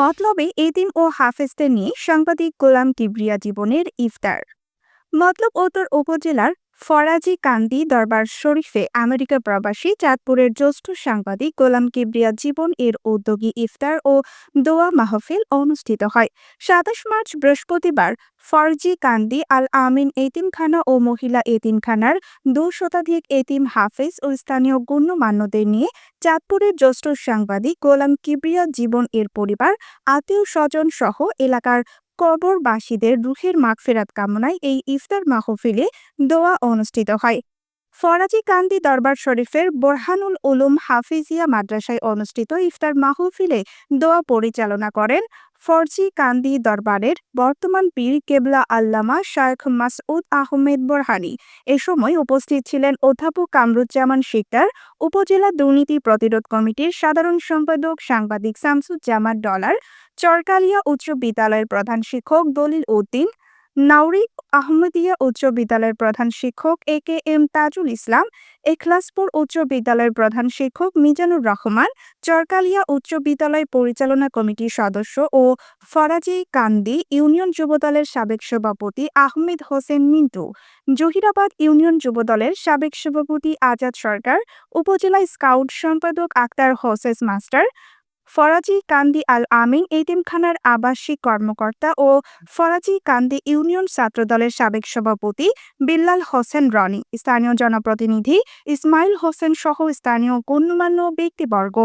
মতলবে এদিন ও হাফেজদের নিয়ে সাংবাদিক গোলাম কিবরিয়া জীবনের ইফতার। মতলব উত্তর উপজেলার ফরাজি কান্দি দরবার শরীফে আমেরিকা প্রবাসী, চাঁদপুরের জ্যেষ্ঠ সাংবাদিক গোলাম কিবরিয়া জীবন এর উদ্যোগী ইফতার ও দোয়া মাহফিল অনুষ্ঠিত হয়। সাতাশ মার্চ বৃহস্পতিবার ফরজি কান্দি আল আমিন এতিমখানা ও মহিলা এতিমখানার দু শতাধিক এতিম হাফেজ ও স্থানীয় গণ্যমান্যদের নিয়ে চাঁদপুরের জ্যেষ্ঠ সাংবাদিক গোলাম কিবরিয়া জীবন এর পরিবার, আত্মীয় স্বজন সহ এলাকার কবরবাসীদের রুহের মাগফেরাত কামনায় এই ইফতার মাহফিলে দোয়া অনুষ্ঠিত হয়। ফরাজি কান্দি দরবার শরীফের বোরহানুল উলুম হাফিজিয়া মাদ্রাসায় অনুষ্ঠিত ইফতার মাহফিলে দোয়া পরিচালনা করেন ফরজি কান্দি দরবারের বর্তমান পীর কেবলা আল্লামা শায়েখ মাসউদ আহমেদ বোরহানি। এ সময় উপস্থিত ছিলেন অধ্যাপক কামরুজ্জামান শিকদার, উপজেলা দুর্নীতি প্রতিরোধ কমিটির সাধারণ সম্পাদক সাংবাদিক শামসুজ্জামান ডলার, চরকালিয়া উচ্চ বিদ্যালয়ের প্রধান শিক্ষক দলিল উদ্দিন নাউরি আহমদিয়া উচ্চ বিদ্যালয়ের প্রধান শিক্ষক A K M Tajul Islam, Ekhlaspur উচ্চ বিদ্যালয়ের প্রধান শিক্ষক মিজানুর রহমান, চরকালিয়া উচ্চ বিদ্যালয় পরিচালনা কমিটির সদস্য ও ফরাজি কান্দি ইউনিয়ন যুবদলের সাবেক সভাপতি আহমেদ হোসেন মিন্টু, জহিরাবাদ ইউনিয়ন যুবদলের সাবেক সভাপতি আজাদ সরকার, উপজেলা স্কাউট সম্পাদক আক্তার হোসেস মাস্টার ফরাজি কান্দি আল আমিন এতিমখানার আবাসিক কর্মকর্তা ও ফরাজি কান্দি ইউনিয়ন ছাত্রদলের সাবেক সভাপতি বিল্লাল হোসেন রনি। স্থানীয় জনপ্রতিনিধি ইসমাইল হোসেন সহ স্থানীয় গণ্যমান্য ব্যক্তিবর্গ।